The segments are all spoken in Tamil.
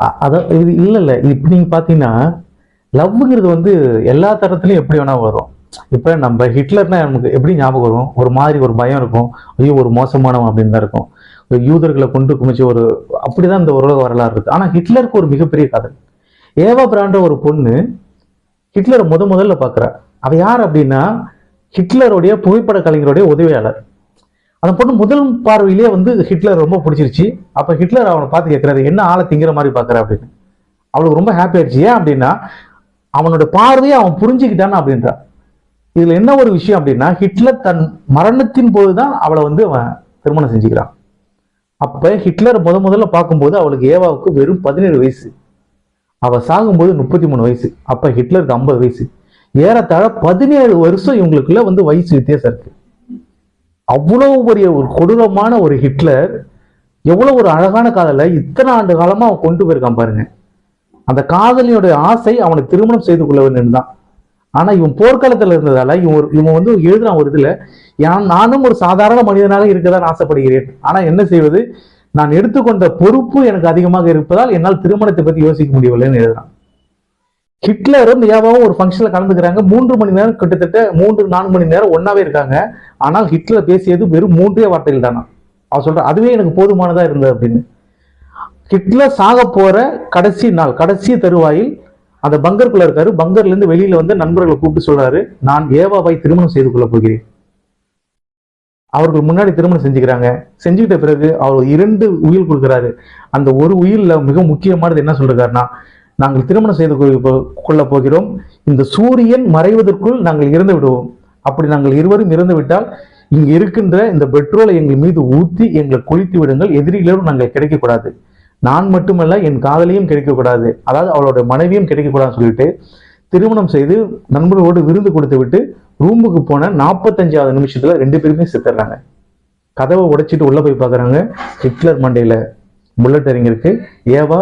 அதான் இது இல்லை இல்லை இப்போ நீங்கள் பார்த்தீங்கன்னா லவ்ங்கிறது வந்து எல்லா தரத்துலையும் எப்படி வேணால் வரும். இப்போ நம்ம ஹிட்லர்னா நமக்கு எப்படி ஞாபகம் வரும்? ஒரு மாதிரி ஒரு பயம் இருக்கும். ஐயோ ஒரு மோசமானவன் அப்படின்னு தான் இருக்கும். ஒரு யூதர்களை கொண்டு குமிச்சு ஒரு அப்படிதான் இந்த உலக வரலாறு இருக்குது ஆனால் ஹிட்லருக்கு ஒரு மிகப்பெரிய காதல். ஏவா பிராண்ட ஒரு பொண்ணு ஹிட்லரை முத முதல்ல பார்க்குறா அவள் யார் அப்படின்னா ஹிட்லருடைய புகைப்பட கலைஞருடைய உதவியாளர். அந்த பொண்ணு முதல் பார்வையிலேயே வந்து ஹிட்லர் ரொம்ப பிடிச்சிருச்சு. அப்போ ஹிட்லர் அவனை பார்த்து கேட்கறாரு என்ன ஆளை திங்கிற மாதிரி பார்க்குற? அப்படின்னு. அவளுக்கு ரொம்ப ஹாப்பி ஆயிடுச்சு. ஏன் அப்படின்னா அவனோட பார்வையை அவன் புரிஞ்சுக்கிட்டான் அப்படின்றா. இதில் என்ன ஒரு விஷயம் அப்படின்னா ஹிட்லர் தன் மரணத்தின் போது தான் அவளை வந்து அவன் திருமணம் செஞ்சுக்கிறான். அப்போ ஹிட்லர் முத முதல்ல பார்க்கும்போது அவளுக்கு ஏவாவுக்கு வெறும் பதினேழு வயசு. அவள் சாகும்போது முப்பத்தி மூணு வயசு. அப்போ ஹிட்லருக்கு ஐம்பது வயசு. ஏறத்தாழ பதினேழு வருஷம் இவங்களுக்குள்ள வந்து வயசு வித்தியாசம் இருக்குது அவ்வளவு பெரிய ஒரு கொடூரமான ஒரு ஹிட்லர் எவ்வளோ ஒரு அழகான காதலை இத்தனை ஆண்டு காலமாக அவன் கொண்டு போயிருக்கான் பாருங்க. அந்த காதலியோட ஆசை அவனை திருமணம் செய்து கொள்ள வேண்டும் தான். ஆனால் இவன் போர்க்காலத்தில் இருந்ததால இவன் ஒரு இவன் வந்து எழுதுறான் ஒரு இதில் நானும் ஒரு சாதாரண மனிதனாக இருக்கதான் ஆசைப்படுகிறேன். ஆனால் என்ன செய்வது? நான் எடுத்துக்கொண்ட பொறுப்பு எனக்கு அதிகமாக இருப்பதால் என்னால் திருமணத்தை பற்றி யோசிக்க முடியவில்லைன்னு எழுதுறான். ஹிட்லரும் ஏவாவும் ஒரு ஃபங்க்ஷன்ல கலந்துக்கிறாங்க. மூன்று மணி நேரம் கிட்டத்தட்ட மூன்று நான்கு மணி நேரம் ஒன்னாவே இருக்காங்க. ஆனால் ஹிட்லர் பேசியது வெறும் மூன்றே வார்த்தைகள் தானா? அவர் சொல்ற அதுவே எனக்கு போதுமானதா இருந்தது அப்படின்னு. ஹிட்லர் சாக போற கடைசி நாள் கடைசி தருவாயில் அந்த பங்கருக்குள்ள இருக்காரு. பங்கர்ல இருந்து வெளியில வந்து நண்பர்களை கூப்பிட்டு சொல்றாரு நான் ஏவாவை திருமணம் செய்து கொள்ள போகிறேன். அவர்கள் முன்னாடி திருமணம் செஞ்சுக்கிறாங்க. செஞ்சுக்கிட்ட பிறகு அவர் இரண்டு உயிர் கொடுக்குறாரு. அந்த ஒரு உயில்ல மிக முக்கியமானது என்ன சொல்றாருன்னா நாங்கள் திருமணம் செய்து கொள்ள கொள்ளப் போகிறோம். இந்த சூரியன் மறைவதற்குள் நாங்கள் இறந்து விடுவோம். அப்படி நாங்கள் இருவரும் இறந்து விட்டால் இங்கு இருக்கின்ற இந்த பெட்ரோலை எங்கள் மீது ஊற்றி எங்களை கொளித்து விடுங்கள். எதிரிகளும் நாங்கள் கிடைக்கக்கூடாது நான் மட்டுமல்ல என் காதலியும் கிடைக்கக்கூடாது அதாவது அவளோட மனைவியும் கிடைக்கக்கூடாதுன்னு சொல்லிட்டு திருமணம் செய்து நண்பர்களோடு விருந்து கொடுத்து விட்டு ரூமுக்கு போன நாற்பத்தஞ்சாவது நிமிஷத்துல ரெண்டு பேருமே செத்துறாங்க. கதவை உடைச்சிட்டு உள்ள போய் பார்க்குறாங்க. ஹிட்லர் மண்டையில புல்லட் இறங்கியிருக்கு. ஏவா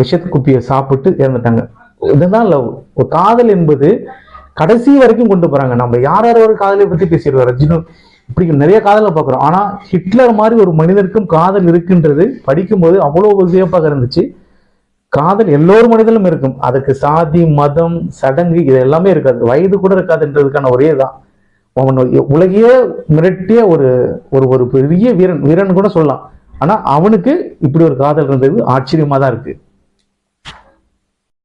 விஷத்து குப்பியை சாப்பிட்டு இறந்துட்டாங்க. இதுதான் லவ் ஒரு காதல் என்பது கடைசி வரைக்கும் கொண்டு போறாங்க. நம்ம யார் யார் ஒரு காதலை பத்தி பேசிடுவோம் ரஜினி. இப்படி நிறைய காதலை பார்க்குறோம். ஆனா ஹிட்லர் மாதிரி ஒரு மனிதனுக்கும் காதல் இருக்குன்றது படிக்கும்போது அவ்வளவு வியப்பாக இருந்துச்சு. காதல் எல்லோரு மனிதனும் இருக்கும். அதுக்கு சாதி மதம் சடங்கு இது எல்லாமே இருக்காது. வயது கூட இருக்காதுன்றதுக்கான ஒரே தான் அவன் உலகையே மிரட்டிய ஒரு ஒரு ஒரு பெரிய வீரன் வீரன் கூட சொல்லலாம். ஆனா அவனுக்கு இப்படி ஒரு காதல் இருந்தது ஆச்சரியமா தான் இருக்கு.